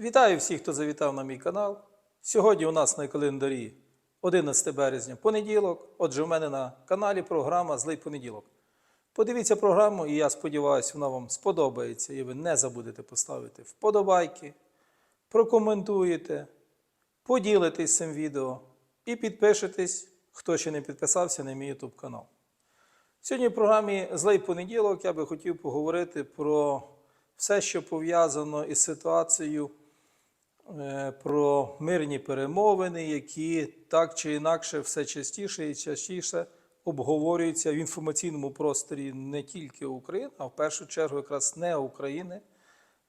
Вітаю всіх, хто завітав на мій канал. Сьогодні у нас на календарі 11 березня, понеділок. Отже, у мене на каналі програма Злий понеділок. Подивіться програму, і я сподіваюся, вона вам сподобається, і ви не забудете поставити вподобайки, прокоментуєте, поділитесь цим відео і підпишитесь, хто ще не підписався на мій YouTube канал. Сьогодні в програмі Злий понеділок я би хотів поговорити про все, що пов'язано із ситуацією, про мирні перемовини, які так чи інакше все частіше і частіше обговорюються в інформаційному просторі не тільки України, а в першу чергу якраз не України,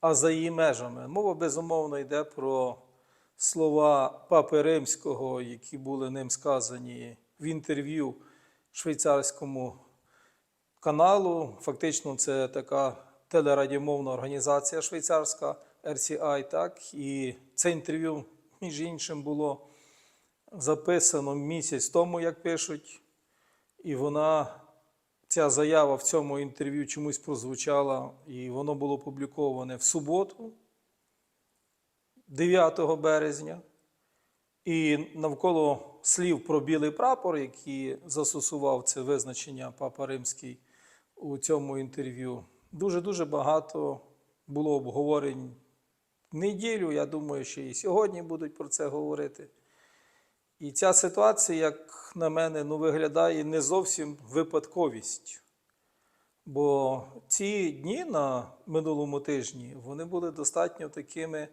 а за її межами. Мова безумовно йде про слова Папи Римського, які були ним сказані в інтерв'ю швейцарському каналу. Фактично, це така телерадіомовна організація швейцарська RCI. Так? І це інтерв'ю, між іншим, було записано місяць тому, як пишуть. І вона, ця заява в цьому інтерв'ю чомусь прозвучала, і воно було опубліковане в суботу, 9 березня. І навколо слів про білий прапор, які застосував це визначення Папа Римський у цьому інтерв'ю, дуже-дуже багато було обговорень неділю. Я думаю, що і сьогодні будуть про це говорити. І ця ситуація, як на мене, ну, виглядає не зовсім випадковістю. Бо ці дні на минулому тижні вони були достатньо такими,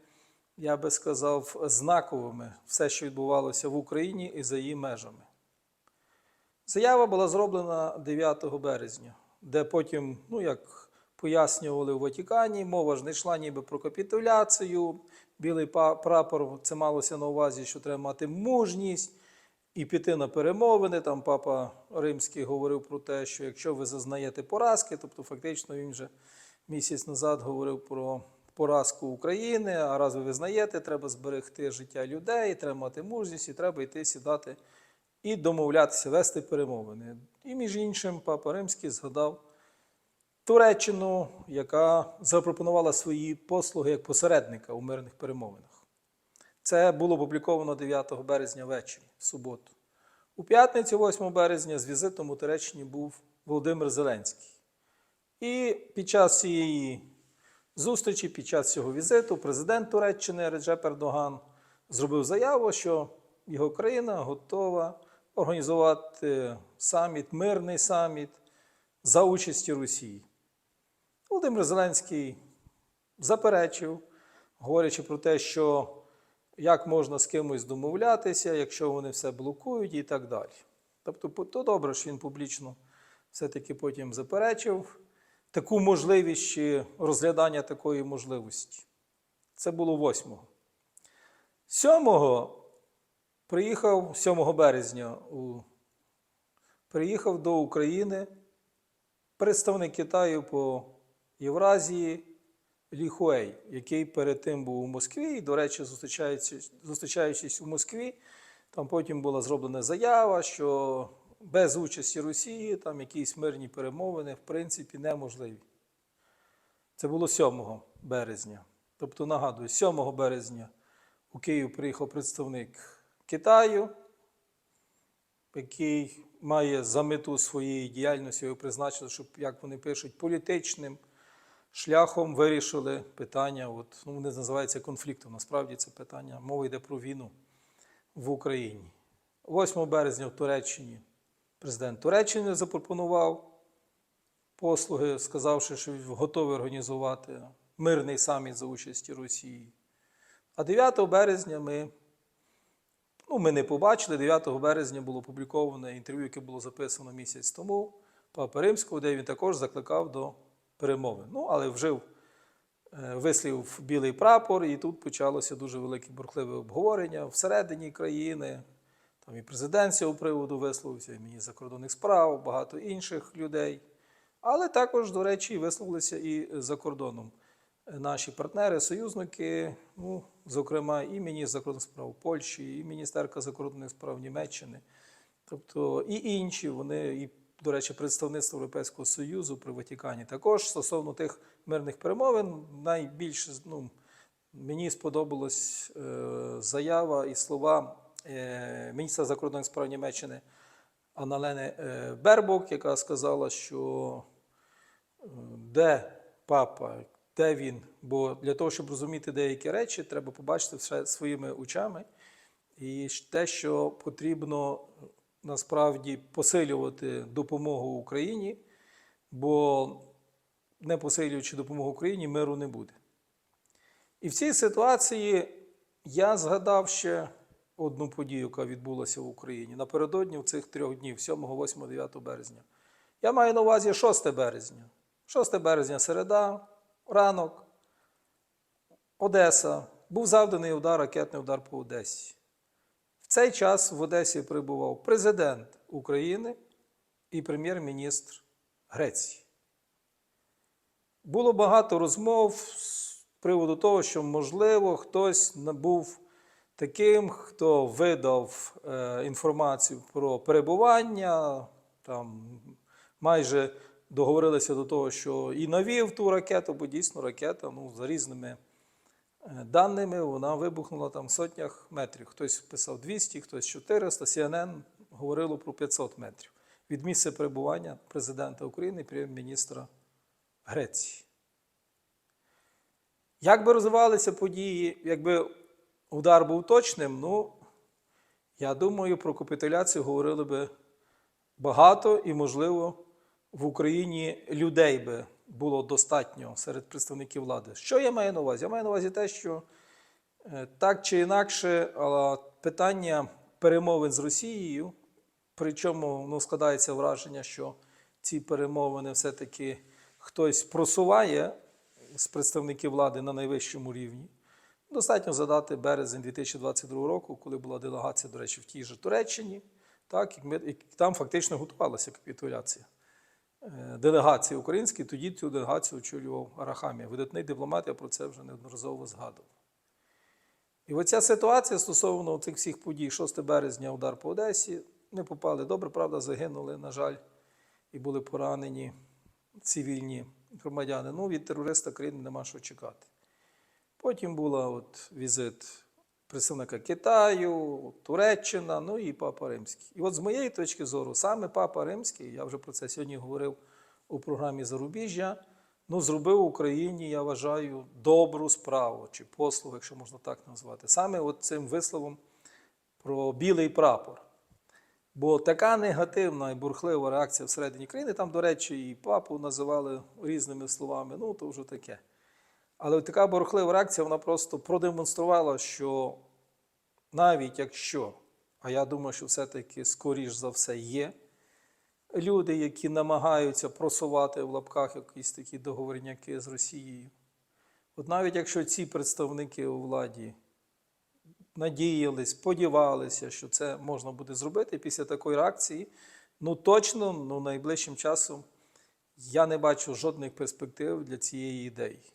я би сказав, знаковими все, що відбувалося в Україні і за її межами. Заява була зроблена 9 березня, де потім, ну як пояснювали у Ватикані, мова ж не йшла ніби про капітуляцію. Білий прапор це малося на увазі, що треба мати мужність і піти на перемовини. Там папа Римський говорив про те, що якщо ви зазнаєте поразки, тобто фактично він вже місяць назад говорив про поразку України. А раз ви визнаєте, треба зберегти життя людей, треба мати мужність, і треба йти сідати і домовлятися, вести перемовини. І між іншим, папа Римський згадав. Туреччину, яка запропонувала свої послуги як посередника у мирних перемовинах. Це було опубліковано 9 березня ввечері, в суботу. У п'ятницю, 8 березня, з візитом у Туреччині був Володимир Зеленський. І під час цієї зустрічі, під час цього візиту, президент Туреччини Реджеп Ердоган зробив заяву, що його країна готова організувати саміт, мирний саміт за участі Росії. Володимир Зеленський заперечив, говорячи про те, що як можна з кимось домовлятися, якщо вони все блокують і так далі. Тобто, то добре, що він публічно все-таки потім заперечив таку можливість чи розглядання такої можливості. Це було 8-го. 7-го приїхав 7 березня у, приїхав до України представник Китаю по Євразії Лі Хуей, який перед тим був у Москві, і, до речі, зустрічаючись, зустрічаючись у Москві, там потім була зроблена заява, що без участі Росії там якісь мирні перемовини в принципі неможливі. Це було 7 березня. Тобто, нагадую, 7 березня у Київ приїхав представник Китаю, який має за мету своєї діяльності його призначили, щоб, як вони пишуть, політичним шляхом вирішили питання. От, ну, вони називаються конфліктом. Насправді це питання. Мова йде про війну в Україні. 8 березня в Туреччині президент Туреччини запропонував послуги, сказавши, що готовий організувати мирний саміт за участі Росії. А 9 березня ми Ну, ми не побачили. 9 березня було опубліковане інтерв'ю, яке було записано місяць тому Папи Римського, де він також закликав до перемови. Ну, але вжив е, вислів білий прапор, і тут почалося дуже велике бурхливе обговорення всередині країни. Там і президент цього приводу висловився, і міністр закордонних справ, багато інших людей. Але також, до речі, висловилися і за кордоном наші партнери, союзники, ну, зокрема, і міністр закордонних справ Польщі, і міністерка закордонних справ Німеччини, тобто і інші, вони, і, до речі, представництво Європейського Союзу при Ватикані також стосовно тих мирних перемовин найбільше ну, Мені сподобалась е, заява і слова е, міністра закордонних справ Німеччини Аналени е, Бербок, яка сказала, що е, де папа, де він. Бо для того, щоб розуміти деякі речі, треба побачити все своїми очами. І те, що потрібно насправді посилювати допомогу Україні, бо не посилюючи допомогу Україні, миру не буде. І в цій ситуації я згадав ще одну подію, яка відбулася в Україні напередодні в цих трьох днів, 7, 8, 9 березня. Я маю на увазі 6 березня. 6 березня середа, ранок, Одеса. Був завданий удар, ракетний удар по Одесі. Цей час в Одесі прибував президент України і прем'єр-міністр Греції. Було багато розмов з приводу того, що, можливо, хтось не був таким, хто видав е, інформацію про перебування, там майже договорилися до того, що і навів ту ракету, бо дійсно ракета, ну, за різними даними, вона вибухнула там в сотнях метрів. Хтось писав 200, хтось 400, CNN говорило про 500 метрів від місця перебування президента України і прем'єр-міністра Греції. Як би розвивалися події, якби удар був точним, ну, я думаю, про капітуляцію говорили би багато і, можливо, в Україні людей би було достатньо серед представників влади. Що я маю на увазі? Я маю на увазі те, що е, так чи інакше, питання перемовин з Росією, причому ну, складається враження, що ці перемовини все-таки хтось просуває з представників влади на найвищому рівні. Достатньо задати березень 2022 року, коли була делегація, до речі, в тій же Туреччині, так, і там фактично готувалася капітуляція. Е, Делегації українські, тоді цю делегацію очолював Арахамія. Видатний дипломат, я про це вже неодноразово згадував. І оця ситуація стосовно цих всіх подій, 6 березня, удар по Одесі, ми попали добре, правда, загинули, на жаль, і були поранені цивільні громадяни. Ну, від терориста країни нема що чекати. Потім була візит представника Китаю, Туреччина, ну і Папа Римський. І от з моєї точки зору, саме Папа Римський, я вже про це сьогодні говорив у програмі Зарубіжжя, ну, зробив Україні, я вважаю, добру справу чи послугу, якщо можна так назвати. Саме от цим висловом про білий прапор. Бо така негативна і бурхлива реакція всередині країни, там, до речі, і папу називали різними словами, ну то вже таке. Але така бурхлива реакція, вона просто продемонструвала, що навіть якщо, а я думаю, що все-таки скоріш за все є люди, які намагаються просувати в лапках якісь такі договорняки з Росією. От навіть якщо ці представники у владі надіялись, сподівалися, що це можна буде зробити після такої реакції, ну точно ну, найближчим часом я не бачу жодних перспектив для цієї ідеї.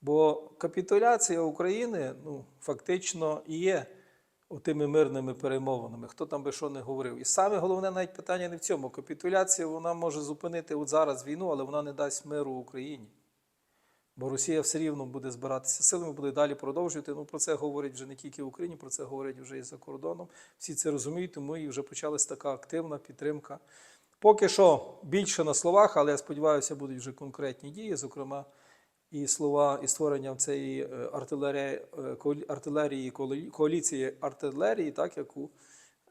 Бо капітуляція України ну, фактично і є тими мирними перемовинами, хто там би що не говорив. І саме головне навіть питання не в цьому. Капітуляція вона може зупинити от зараз війну, але вона не дасть миру Україні. Бо Росія все рівно буде збиратися силами, буде далі продовжувати. Ну про це говорять вже не тільки в Україні, про це говорять вже і за кордоном. Всі це розуміють, тому і вже почалась така активна підтримка. Поки що більше на словах, але я сподіваюся, будуть вже конкретні дії, зокрема, і слова і створення цієї е, артилерії, е, артилерії коаліції артилерії, так яку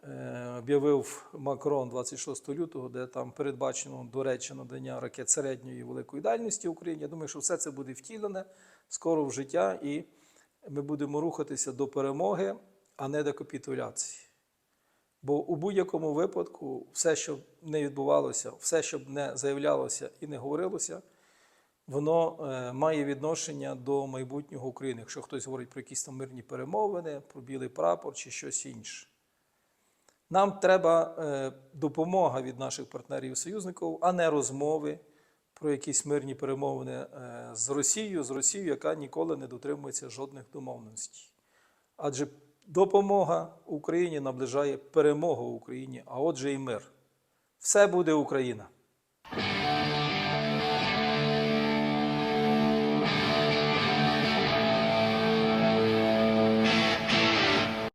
е, об'явив Макрон 26 лютого, де там передбачено, до речі, надання ракет середньої і великої дальності Україні. Я думаю, що все це буде втілене скоро в життя, і ми будемо рухатися до перемоги, а не до капітуляції. Бо у будь-якому випадку все, що не відбувалося, все, що не заявлялося і не говорилося, воно е, має відношення до майбутнього України. Якщо хтось говорить про якісь там мирні перемовини, про білий прапор чи щось інше. Нам треба е, допомога від наших партнерів і союзників, а не розмови про якісь мирні перемовини е, з Росією, з Росією, яка ніколи не дотримується жодних домовленостей. Адже допомога Україні наближає перемогу Україні, а отже і мир. Все буде Україна.